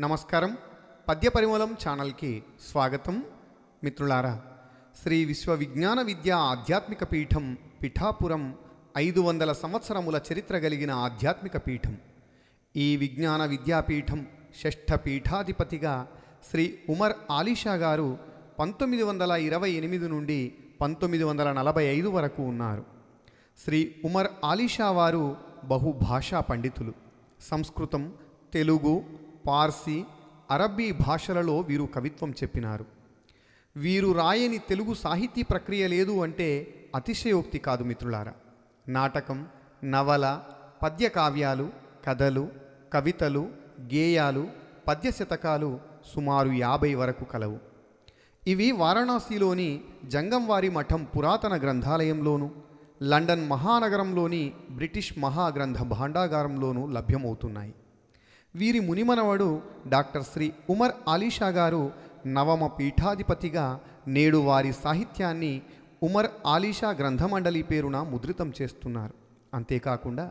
నమస్కారం. పద్య పరిమళం ఛానల్కి స్వాగతం. మిత్రులారా శ్రీ విశ్వ విజ్ఞాన విద్యా ఆధ్యాత్మిక పీఠం పిఠాపురం ఐదు వందల సంవత్సరముల చరిత్ర కలిగిన ఆధ్యాత్మిక పీఠం. ఈ విజ్ఞాన విద్యాపీఠం షష్ఠ పీఠాధిపతిగా శ్రీ ఉమర్ ఆలీషా గారు పంతొమ్మిది వందల ఇరవై ఎనిమిది నుండి పంతొమ్మిది వందల నలభై ఐదు వరకు ఉన్నారు. శ్రీ ఉమర్ ఆలీషా వారు బహుభాషా పండితులు. సంస్కృతం తెలుగు పార్సీ అరబ్బీ భాషలలో వీరు కవిత్వం చెప్పినారు. వీరు రాయని తెలుగు సాహితీ ప్రక్రియ లేదు అంటే అతిశయోక్తి కాదు మిత్రులారా. నాటకం నవల పద్య కావ్యాలు కథలు కవితలు గేయాలు పద్య శతకాలు సుమారు యాభై వరకు కలవు. ఇవి వారణాసిలోని జంగంవారి మఠం పురాతన గ్రంథాలయంలోను లండన్ మహానగరంలోని బ్రిటిష్ మహాగ్రంథ భాండాగారంలోనూ లభ్యమవుతున్నాయి. వీరి మునిమనవడు డాక్టర్ శ్రీ ఉమర్ ఆలీషా గారు నవమ పీఠాధిపతిగా నేడు వారి సాహిత్యాన్ని ఉమర్ ఆలీషా గ్రంథమండలి పేరున ముద్రితం చేస్తున్నారు. అంతేకాకుండా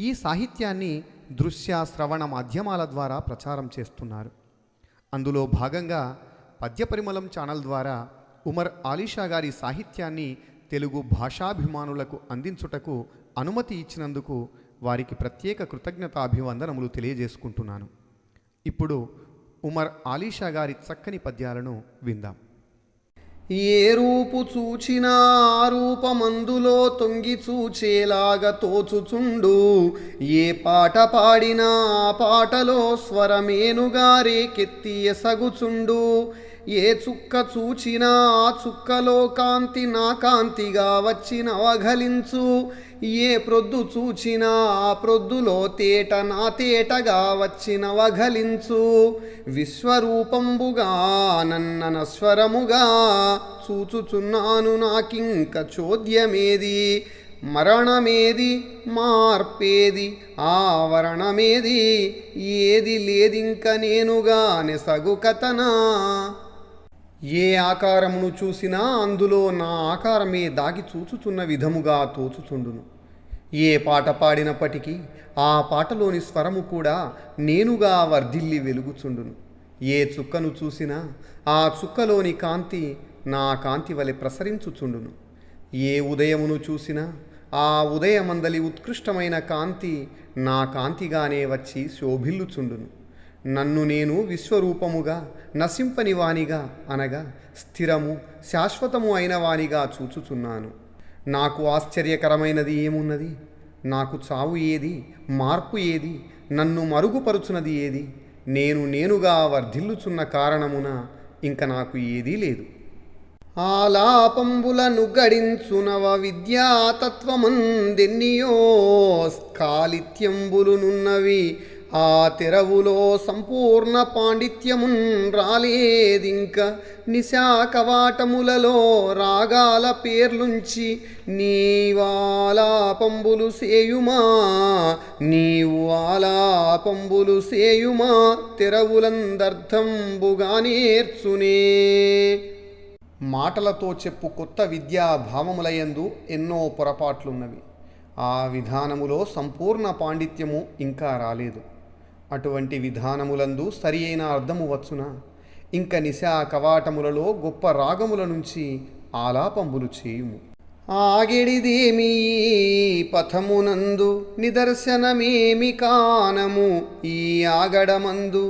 ఈ సాహిత్యాన్ని దృశ్య శ్రవణ మాధ్యమాల ద్వారా ప్రచారం చేస్తున్నారు. అందులో భాగంగా పద్యపరిమళం ఛానల్ ద్వారా ఉమర్ ఆలీషా గారి సాహిత్యాన్ని తెలుగు భాషాభిమానులకు అందించుటకు అనుమతి ఇచ్చినందుకు వారికి ప్రత్యేక కృతజ్ఞతాభివందనములు తెలియజేసుకుంటున్నాను. ఇప్పుడు ఉమర్ ఆలీషా గారి చక్కని పద్యాలను విందాం. ఏ రూపు చూచినా ఆ రూపమందులో తొంగి చూచేలాగా తోచుచుండు. ఏ పాట పాడినా ఆ పాటలో స్వరమేనుగారే కెత్తియ సగుచుండు ఏ చుక్క చూచినా ఆ చుక్కలో కాంతి నా కాంతిగా వచ్చిన అవఘలించు ఏ ప్రొద్దు చూచినా ఆ ప్రొద్దులో తేట నా తేటగా వచ్చిన వఘలించు విశ్వరూపంబుగా నన్నన స్వరముగా చూచుచున్నాను నాకింక చోద్యమేది? మరణమేది? మార్పేది? ఆవరణమేది? ఏది లేదింక నేనుగానే నెసగు కథనా ఏ ఆకారమును చూసినా అందులో నా ఆకారమే దాగి చూచుచున్న విధముగా తోచుచుండును. ఏ పాట పాడినప్పటికీ ఆ పాటలోని స్వరము కూడా నేనుగా వర్ధిల్లి వెలుగుచుండును. ఏ చుక్కను చూసినా ఆ చుక్కలోని కాంతి నా కాంతి వలె ప్రసరించుచుండును. ఏ ఉదయమును చూసినా ఆ ఉదయమందలి ఉత్కృష్టమైన కాంతి నా కాంతిగానే వచ్చి శోభిల్లుచుండును. నన్ను నేను విశ్వరూపముగా నశింపని వానిగా అనగా స్థిరము శాశ్వతము అయిన వానిగా చూచుచున్నాను. నాకు ఆశ్చర్యకరమైనది ఏమున్నది? నాకు చావు ఏది? మార్పు ఏది? నన్ను మరుగుపరుచున్నది ఏది? నేను నేనుగా వర్ధిల్లుచున్న కారణమున ఇంక నాకు ఏదీ లేదు. ఆలాపంబులను గడించునవ విద్యాతత్వమందెన్నియో స్కాలిత్యంబులునున్నవి ఆ తెరవులో సంపూర్ణ పాండిత్యమున్ రాలేదింక నిశాకవాటములలో రాగాల పేర్లుంచి నీవాలాపంబులు సేయుమా నీవు ఆలాపంబులు సేయుమా తెరవులందర్థంబుగా నేర్చునే. మాటలతో చెప్పు కొత్త విద్యా భావములయందు ఎన్నో పొరపాట్లున్నవి. ఆ విధానములో సంపూర్ణ పాండిత్యము ఇంకా రాలేదు. అటువంటి విధానములందు సరి అయిన అర్థము వచ్చునా? ఇంక నిశా కవాటములలో గొప్ప రాగముల నుంచి ఆలాపంబులు చేయుము. ఆగిడిదేమి పథమునందు నిదర్శనమేమి కానము ఈ ఆగడమందు?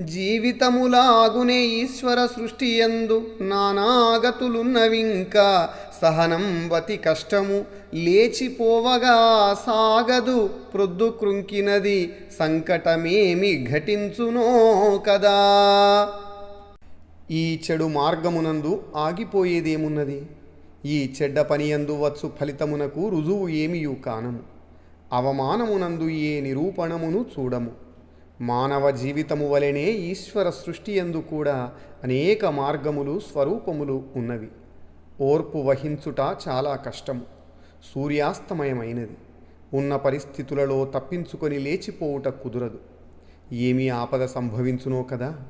జీవితములాగునే ఈశ్వర సృష్టి ఎందు నానాగతులున్నవింకా సహనం వతి కష్టము లేచిపోవగా సాగదు ప్రొద్దు కృంకినది సంకటమేమి ఘటించునో కదా. ఈ చెడు మార్గమునందు ఆగిపోయేదేమున్నది? ఈ చెడ్డ పనియందు వచ్చు ఫలితమునకు రుజువు ఏమియు కానము? అవమానమునందు ఏ నిరూపణమును చూడము? మానవ జీవితము వలెనే ఈశ్వర సృష్టి ఎందు కూడా అనేక మార్గములు స్వరూపములు ఉన్నవి. ఓర్పు వహించుట చాలా కష్టము సూర్యాస్తమయమైనది. ఉన్న పరిస్థితులలో తప్పించుకొని లేచిపోవుట కుదరదు. ఏమీ ఆపద సంభవించునో కదా?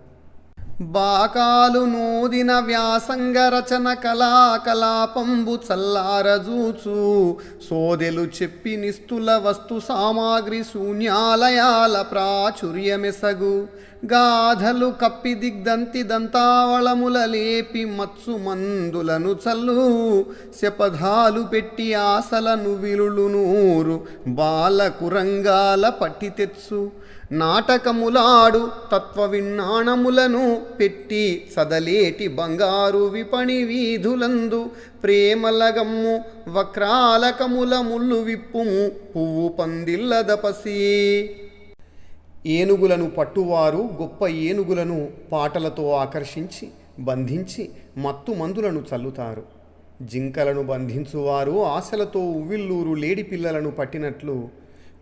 బాకాలు నూదిన వ్యాసంగ రచన కళాకలాపంబు చల్లారజూచు సోదెలు చెప్పి నిస్తుల వస్తు సామాగ్రి శూన్యాలయాల ప్రాచుర్యమెసగు. గాధలు కప్పి దిగ్దంతి దంతావళముల లేపి మత్సు మందులను చల్లు. శపథాలు పెట్టి ఆశలను విలులు నూరు. బాలకురంగాల పట్టి తెచ్చు. నాటకములాడు తత్వ విన్నాణములను పెట్టి సదలేటి బంగారు విపణి వీధులందు ప్రేమలగమ్ము వక్రాలకముల ముళ్ళు విప్పుము పువ్వు పందిల్లదపసి ఏనుగులను పట్టువారు గొప్ప ఏనుగులను పాటలతో ఆకర్షించి బంధించి మత్తు మందులను చల్లుతారు. జింకలను బంధించువారు ఆశలతో ఉవ్విల్లూరు లేడి పిల్లలను పట్టినట్లు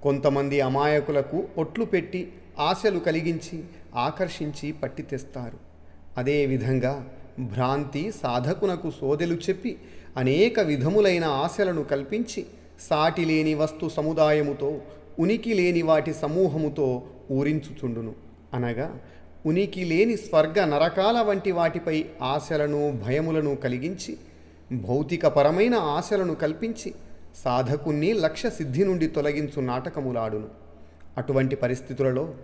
కొంతమంది అమాయకులకు ఒట్లు పెట్టి ఆశలు కలిగించి ఆకర్షించి పట్టి తెస్తారు. అదేవిధంగా భ్రాంతి సాధకునకు సోదెలు చెప్పి అనేక విధములైన ఆశలను కల్పించి సాటి లేని వస్తు సముదాయముతో ఉనికి లేని వాటి సమూహముతో ఊరించుచుండును. అనగా ఉనికి లేని స్వర్గ నరకాల వంటి వాటిపై ఆశలను భయములను కలిగించి భౌతికపరమైన ఆశలను కల్పించి సాధకుణ్ణి లక్ష్య సిద్ధి నుండి తొలగించు నాటకములాడును. అటువంటి పరిస్థితులలో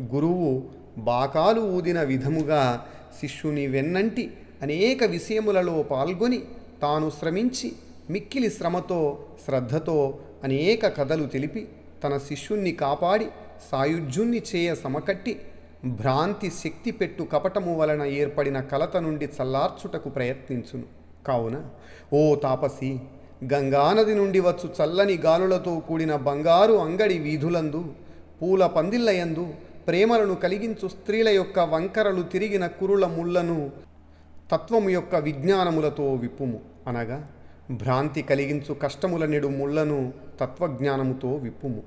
గురువు బాకాలు ఊదిన విధముగా శిష్యుని వెన్నంటి అనేక విషయములలో పాల్గొని తాను శ్రమించి మిక్కిలి శ్రమతో శ్రద్ధతో అనేక కథలు తెలిపి తన శిష్యుణ్ణి కాపాడి సాయుధ్యుణ్ణి చేయ సమకట్టి భ్రాంతి శక్తి పెట్టు కపటము వలన ఏర్పడిన కలత నుండి చల్లార్చుటకు ప్రయత్నించును. కావున ఓ తాపసి గంగానది నుండి వచ్చు చల్లని గాలులతో కూడిన బంగారు అంగడి వీధులందు పూల పందిళ్ళయందు ప్రేమలను కలిగించు స్త్రీల యొక్క వంకరలు తిరిగిన కురుల ముళ్ళను తత్వము యొక్క విజ్ఞానములతో విప్పుము. అనగా భ్రాంతి కలిగించు కష్టముల నెడు ముళ్ళను తత్వజ్ఞానముతో విప్పుము.